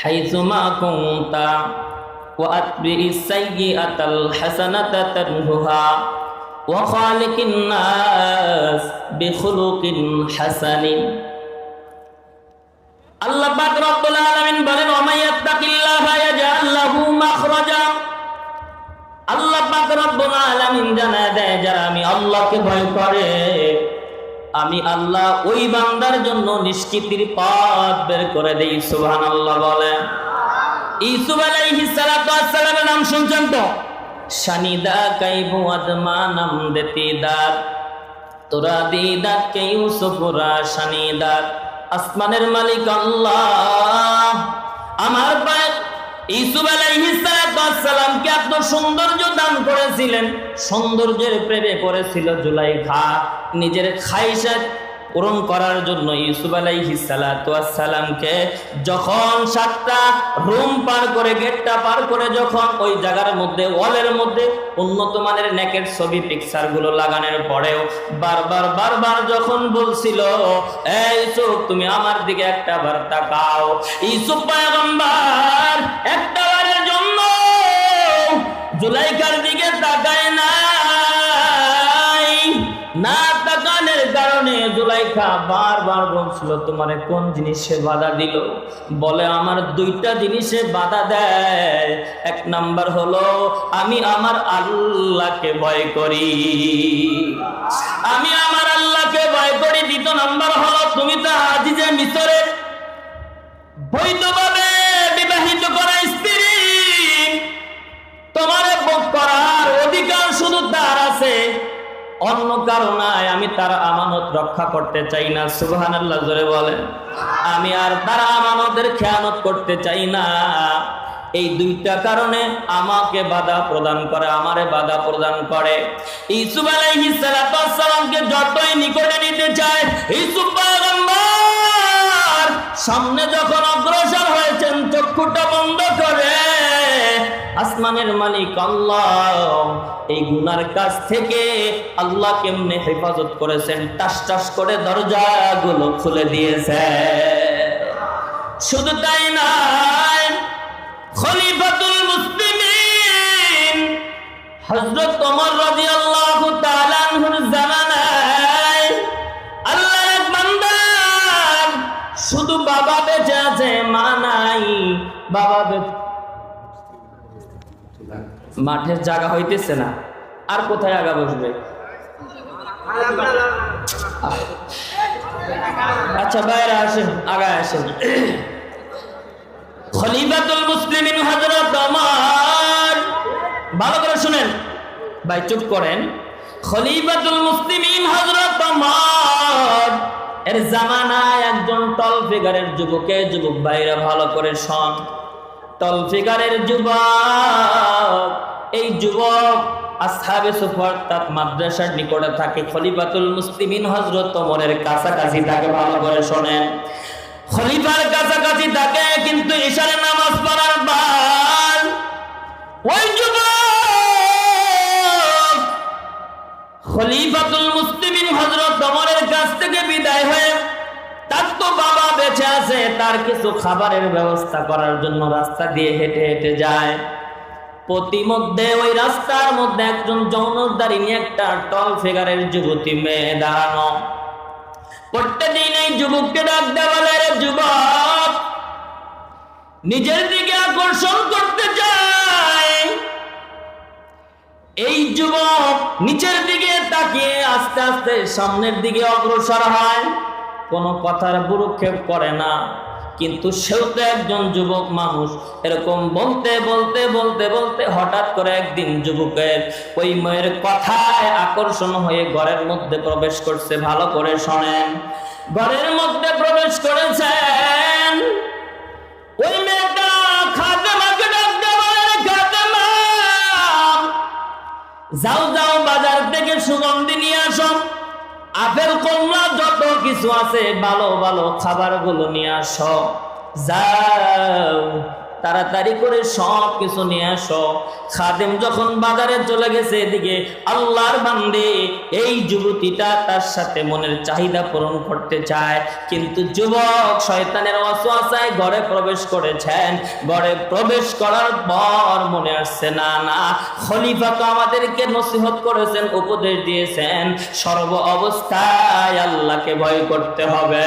হাইজুমা আল্লাহ পাক রব্বুল আলামিন বলেন আল্লাহ পাক দেয় যারা আমি আল্লাহকে ভয় করে আমি আল্লাহ ওই বান্দার জন্য নিষ্কৃতির পথ বের করে দেই সুবহান আল্লাহ বলেন ইসুফ আলাইহিস সালাতু ওয়াসসালামের নাম শুনছেন তো? শানিদা কাইবু আদমা নাম দেতি দাত তোরা দিদাত কে ইউসুফরা শানিদাত। আসমানের মালিক আল্লাহ, আমার পায়ে সৌন্দর্যের পূরণ করার জন্য ইউসুফ আলাইহিস যখন সাতটা রুম পার করে, গেটটা পার করে যখন ওই জায়গার মধ্যে, ওয়ালের মধ্যে উন্নত মানের নেকের ছবি পিকচারগুলো লাগানোর পরেও বারবার বারবার যখন বলছিল এই তুমি আমার দিকে একটা বার তাকাও ইউসুফ পয়গম্বর বারের জন্য জুলাইকার দিকে তাকায় নাই। না তাকানের কারণে বারবার বলছিল কোন জিনিসে বাধা দিল? বলে, আমার দুইটা জিনিসে বাধা দেয়। এক নাম্বার হলো, আমি আমার আল্লাহকে ভয় করি। আমি আমার আল্লাহকে ভয় করি। দ্বিতীয় নাম্বার হলো, তুমি তো আজিজে মিশরের বৈধভাবে অন্য কারও নাই আমি তার আমানত রক্ষা করতে চাই না। সুবহান আল্লাহ জোরে বলেন। আমি আর তার আমানতের খেয়ানত করতে চাই না। এই দুইটা কারণে আমাকে বাধা প্রদান করে, আমারে বাধা প্রদান করে। ইসুফ আলাইহিস সালামকে যতই নিকটে নিতে চায় ইসুফ সামনে যখন অগ্রসর হয়েছেন, চক্ষুটা বন্ধ করে আসমানের মালিক আল্লাহ। এই গুনার কাছ থেকে আল্লাহ কেমনে হেফাজত করেছেন? টাস টাস করে দরজাগুলো খুলে দিয়েছে শুধু তাই নাই, খলিফাতুল মুসলিমিন, হযরত ওমর রাদিয়াল্লাহু তাআলা আনহুর জামানায় আল্লাহর এক বান্দা, শুধু বাবা বেঁচে আছে, মা নাই, বাবা বেঁচে মাঠের জায়গা হইতেছে না। আর কোথায় আগা বসবে? আচ্ছা বাইরে আসেন, আগায় আসেন। খলিফাতুল মুসলিমিন হযরত ওমর ভালো করে শুনেন। ভাই, চুপ করেন। খলিফাতুল মুসলিমিন হযরত ওমর এর জামানায় একজন টল ফিগারের যুবকে যুবক, ভাইরা ভালো করে শোন। টল ফিগারের যুবক, এই যুবক আসহাবে সুফার তার মাদ্রাসার নিকটে থাকে। খলিফাতুল মুসলিমিন হযরত ওমরের কাছাকাছি থাকে ভালো করে শোনেন। খলিফার কাছাকাছি থাকে কিন্তু ইশারে নামাজ পড়ার পর ওই যুবক খলিফাতুল মুসলিমিন হযরত ওমরের কাছ থেকে বিদায় হয়ে তার তো বাবা বেঁচে আছে, তার কিছু খাবারের ব্যবস্থা করার জন্য রাস্তা দিয়ে হেঁটে হেঁটে যায়। প্রতিমধ্যে ওই রাস্তার মধ্যে একজন যৌনদারি নিয়ে একটা টল ফিগারের যুবতী মেয়ে দাঁড়ানো। প্রত্যেকদিন এই যুবককে ডাক দেওয়ালে যুবক, নিজের দিকে আকর্ষণ করতে চায় এই যুবক নিচের দিকে তাকিয়ে আস্তে আস্তে সামনের দিকে অগ্রসর হয়। কোনো কথার বুরুক্ষেপ করে না। কিন্তু সেও তো একজন যুবক মানুষ এরকম বলতে বলতে বলতে বলতে হঠাৎ করে একদিন যুবকের ওই মেয়ের কথায় আকর্ষণ হয়ে ঘরের মধ্যে প্রবেশ করছে। ভালো করে শোনেন। ঘরের মধ্যে প্রবেশ করেছেন। ওই মেয়েটা যাও যাও বাজার থেকে সুগন্ধি নিয়ে আসো। আপেল কমলা যত কিছু আছে ভালো ভালো খাবারগুলো নিয়ে আস। যাও। তাড়াতাড়ি করে সব কিছু নিয়ে আসো। খাদেম যখন বাজারে চলে গেছে এদিকে, আল্লাহর বান্দে এই যুবতীটা তার সাথে মনের চাহিদা পূরণ করতে চায়। কিন্তু যুবক শয়তানের অসুয়াশায় ঘরে প্রবেশ করেছেন। ঘরে প্রবেশ করার পর মনে আসছে, না না, খলিফা তো আমাদেরকে নসিহত করেছেন, উপদেশ দিয়েছেন। সর্ব অবস্থায় আল্লাহকে ভয় করতে হবে।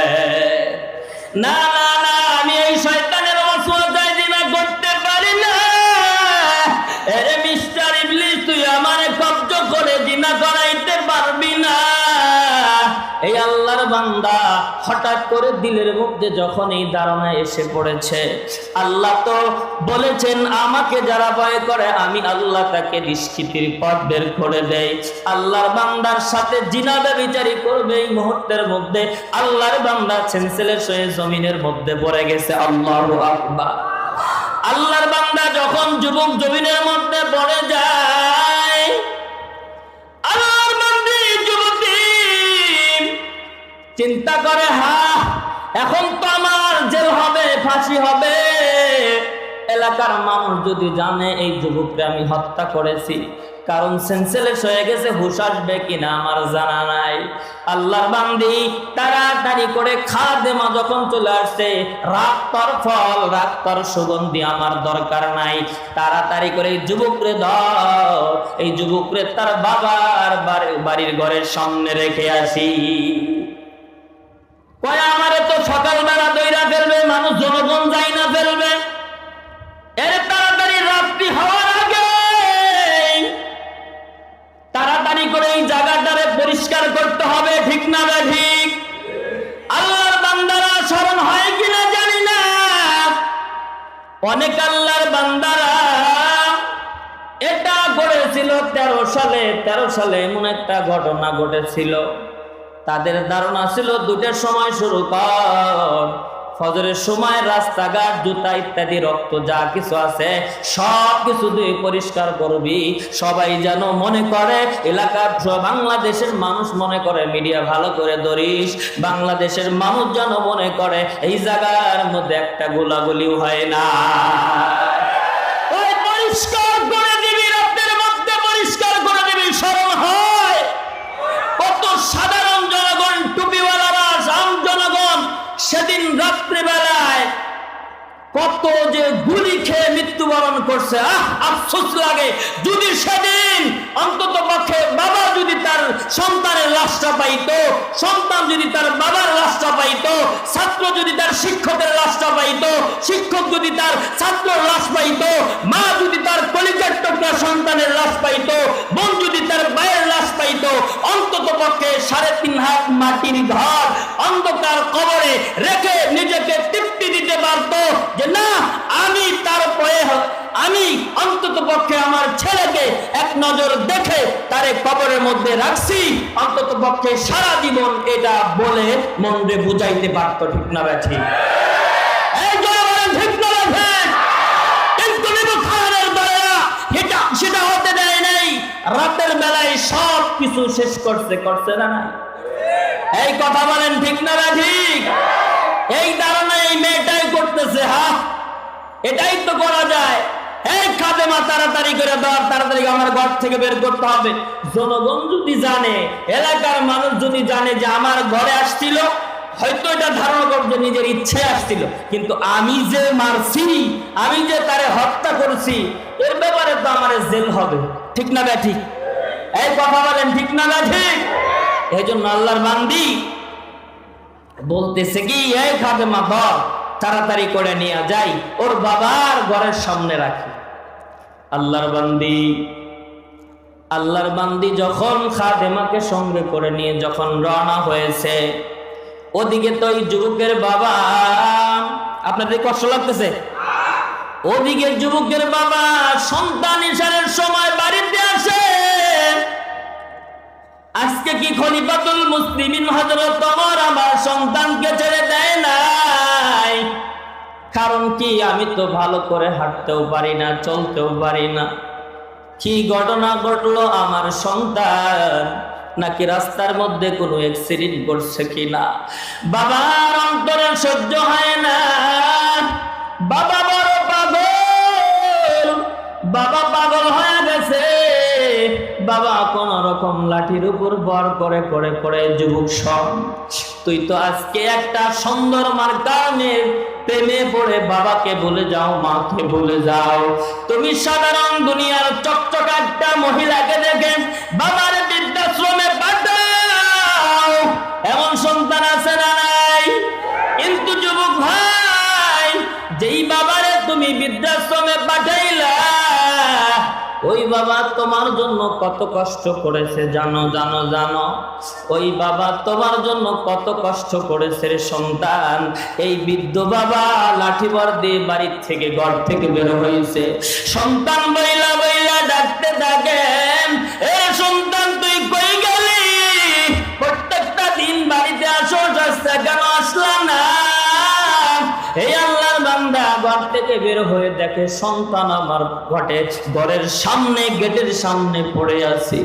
না না না, আমি এই শয়তানের বান্দা হঠাৎ করে দিলের মধ্যে যখন এই ধারণা এসে পড়েছে, আল্লাহ তো বলেছেন, আমাকে যারা ভয় করে, আমি আল্লাহ তাকে নিষ্কৃতির পথ বের করে দেয় আল্লাহর বান্দার সাথে জিনাবে বিচারি করবে এই মুহূর্তের মধ্যে, আল্লাহর বান্দা সেন্সেলের সয়ে জমিনের মধ্যে পড়ে গেছে। আল্লাহু আল্লাহর বান্দা যখন যুবক জমিনের মধ্যে পড়ে যায় চিন্তা করে, হা, এখন তো আমার জেল হবে, ফাঁসি হবে। এলাকার মানুষ যদি জানে, এই যুবককে আমি হত্যা করেছি। কারণ সেন্সেলেস হয়ে গেছে, হুশ আসবে কিনা আমার জানা নাই। আল্লাহর বান্দি তাড়াতাড়ি করে খাদেমা যখন চলে আসছে রাত্তর ফল রাত্তর সুগন্ধি আমার দরকার নাই। তাড়াতাড়ি করে, এই যুবকরে ধর, এই যুবকরে তার বাবার বাড়ি- বাড়ির ঘরের সামনে রেখে আসি। কয়, আমারে তো সকালবেলা দইরা ফেলবে, মানুষ জনগণ যাই না ফেলবে। এর তাড়াতাড়ি রাত্রি হওয়ার তাড়াতাড়ি করে এই জায়গাটারে পরিষ্কার করতে হবে, ঠিক না ঠিক আল্লাহর বান্দারা স্মরণ হয় কিনা জানি না। অনেক আল্লাহর বান্দারা এটা করেছিল তেরো সালে তেরো সালে এমন একটা ঘটনা ঘটেছিল। তাদের ধারণা ছিল দুটার সময় শুরু কর। ফজরের সময় রাস্তাঘাট, জুতা ইত্যাদি, রক্ত যা কিছু আছে, সব কিছু দিয়ে পরিষ্কার করবি। সবাই যেন মনে করে, এলাকার বাংলাদেশের মানুষ মনে করে, মিডিয়া ভালো করে ধরিস। বাংলাদেশের মানুষ যেন মনে করে, এই জায়গার মধ্যে একটা গোলাগুলিও হয় না ওই পরিষ্কার করে দিবি রাতের মধ্যে পরিষ্কার করে দিবি স্মরণ হয় কত সাধারণ জনগণ টুপিওয়ালারা আম জনগণ সেদিন রাত্রিবেলায় কত যে গুলি খেয়ে মৃত্যুবরণ করছে, আহ, আফসোস লাগে। যদি সেদিন অন্তত পক্ষে বাবা যদি তার সন্তানের লাশটা পাইতো, সন্তান যদি তার বাবার লাশটা পাইতো, ছাত্র যদি তার শিক্ষকের লাশটা পাইতো, শিক্ষক যদি তার ছাত্রের লাশ পাইতো, মা যদি তার কলিজার টুকরা সন্তানের লাশ পাইতো, বোন যদি তার মায়ের লাশ পাইতো, অন্তত পক্ষে সাড়ে তিন হাত মাটির ঘর অন্ধকার কবরে রেখে নিজেকে তৃপ্তি দিতে পারতো যে, না, আমি তার পয়ে আমি অন্তত পক্ষে আমার ছেলেকে এক নজর দেখে তারে কবরের মধ্যে রাখছি। অন্তত পক্ষে সারা জীবন এটা বলে মনরে বুঝাইতে পারতো ঠিক না ব্যাঠি। রাতের বেলায় সব কিছু শেষ করছে করছে না নাই। এই কথা বলেন, ঠিক না না ঠিক এই ধারণা এই মেয়েটাই করতেছে হ্যাঁ? এটাই তো করা যায়। এই খাদেমা, তাড়াতাড়ি করে দেওয়ার তাড়াতাড়ি আমার ঘর থেকে বের করতে হবে। জনগণ যদি জানে, এলাকার মানুষ যদি জানে যে আমার ঘরে আসছিল, হয়তো এটা ধারণা করবে নিজের ইচ্ছে আসছিল। কিন্তু আমি যে মারছি, আমি যে তারে হত্যা করছি, এর ব্যাপারে তো আমার জেল হবে। ঠিক না ব্যা ঠিক? এই কথা বলেন, ঠিক না ব্যা ঠিক? এই জন্য আল্লাহর বান্দি বলতেছে কি, এই খাদেমা ধর তাড়াতাড়ি করে নিয়ে যাই, ওর বাবার ঘরের সামনে রাখি। আল্লাহর বান্দি আল্লাহর বান্দি যখন খাদেমাকে সঙ্গে করে নিয়ে যখন রওনা হয়েছে, ওদিকে তো ওই যুবকের বাবা আপনাদের কষ্ট লাগতেছে? ওদিকে যুবকের বাবা সন্তান ইশারের সময় বাড়িতে আসে। আজকে কি খলিফাতুল মুসলিমিন হযরত ওমর আমার সন্তানকে ছেড়ে দেয় নাই কারণ কি আমি তো ভালো করে হাঁটতেও পারি না, চলতেও পারি না। কি ঘটনা ঘটলো আমার সন্তান? নাকি রাস্তার মধ্যে কোনো অ্যাক্সিডেন্ট করছে কিনা? বাবার অন্তরে সহ্য হয় না। বাবা বড় পাগল। বাবা পাগল হয়ে গেছে। বাবা কোন রকম লাঠির উপর বর করে করে করে যুবক সব তুই তো আজকে একটা সুন্দর মার কারণে প্রেমে পড়ে বাবাকে বলে যাও, মাকে বলে যাও। তুমি সাধারণ দুনিয়ার চকচক বাবা তোমার জন্য কত কষ্ট করেছে, জানো জানো জানো। ওই বাবা তোমার জন্য কত কষ্ট করেছে রে সন্তান। এই বৃদ্ধ বাবা লাঠিবার দিয়ে বাড়ির থেকে ঘর থেকে বের হয়েছে। সন্তান বইলা বইলা ডাকতে থাকেন, এ সন্তান, তুই কই গেলি? প্রত্যেকটা দিন বাড়িতে আসো কেন আসলা না? ঘর থেকে বের হয়ে দেখে সন্তান আমার ঘটে ঘরের সামনে, গেটের সামনে পড়ে আছি।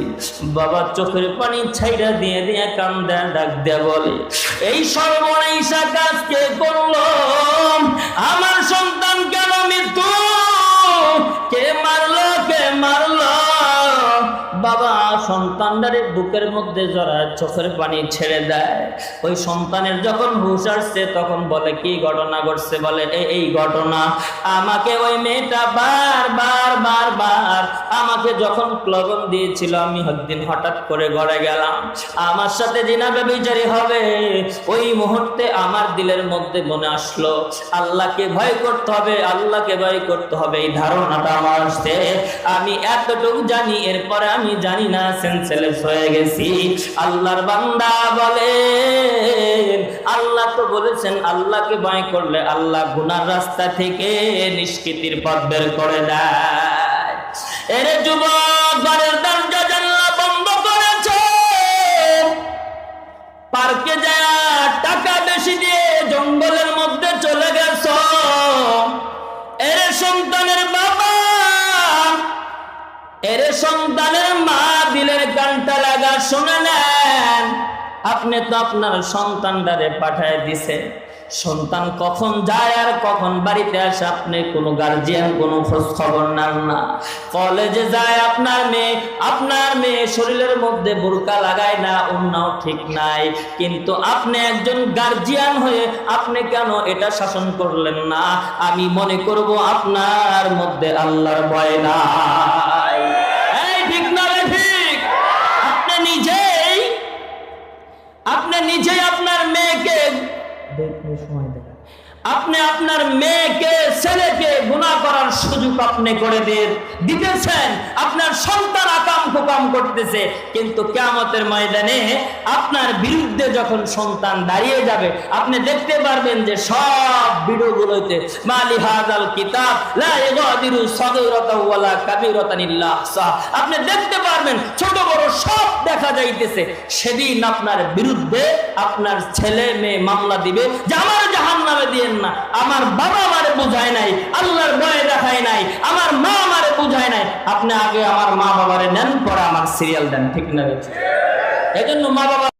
বাবা চোখের পানি ছাইড়া দিয়ে দিয়ে কান্দা, ডাক দেয়া বলে, এই সর্বনাইশা কাজকে করল? আমার সন্তান সন্তানটারে বুকের মধ্যে জড়ায় চোখের পানি ছেড়ে দেয়। ওই সন্তানের যখন হুশ আসছে, তখন বলে, কি ঘটনা ঘটছে? বলে, "এ- এই ঘটনা। আমাকে ওই মেয়েটা বার বার বার বার আমাকে যখন প্লবন দিয়েছিল, আমি একদিন হঠাৎ করে ঘরে গেলাম। আমার সাথে জিনাবে বিচারি হবে। ওই মুহূর্তে আমার দিলের মধ্যে মনে আসলো, আল্লাহকে ভয় করতে হবে, আল্লাহকে ভয় করতে হবে। এই ধারণাটা আমার আসছে। আমি এতটুকু জানি, এরপরে আমি জানি না সেন্সেলেস হয়ে গেছি। আল্লাহর বান্দা বলে আল্লাহ তো বলেছেন, আল্লাহকে ভয় করলে আল্লাহ গুনার রাস্তা থেকে নিষ্কৃতির পথ বের করে দেয়। পার্কে টাকা বেশি দিয়ে জঙ্গলের মধ্যে চলে গেছ। এরে সন্তানের এরে সন্তানের মা দিলের গানটা লাগা শুনে নেন। আপনি তো আপনার সন্তানটারে পাঠায় দিছে। সন্তান কখন যায় আর কখন বাড়িতে আসে আপনি কোনো গার্জিয়ান কোনো খোঁজ খবর নেন না। কলেজে যায় আপনার মেয়ে আপনার মেয়ে শরীরের মধ্যে বোরকা লাগায় না, অন্যও ঠিক নাই। কিন্তু আপনি একজন গার্জিয়ান হয়ে আপনি কেন এটা শাসন করলেন না? আমি মনে করব আপনার মধ্যে আল্লাহর ভয় নাই। আপনি আপনার মেয়েকে, ছেলেকে গুণা করার সুযোগ আপনি করে দিয়ে দিতেছেন, আপনার সন্তান আকাম কুকাম করতেছে। কিন্তু কেয়ামতের ময়দানে আপনার বিরুদ্ধে যখন সন্তান দাঁড়িয়ে যাবে, আপনি দেখতে পারবেন যে সব ভিডিওগুলোতে মালি হাজাল কিতাব আপনি দেখতে পারবেন, ছোট বড় সব দেখা যাইতেছে। সেদিন আপনার বিরুদ্ধে আপনার ছেলে মেয়ে মামলা দিবে, যে আমার জাহান্নামে দিয়েন না। আমার বাবা আমারে বুঝায় নাই, আল্লাহর ভয় দেখায় নাই, আমার মা আমারে বুঝায় নাই। আপনি আগে আমার মা বাবারে নেন, পরে আমার সিরিয়াল দেন, ঠিক না এজন্য মা বাবা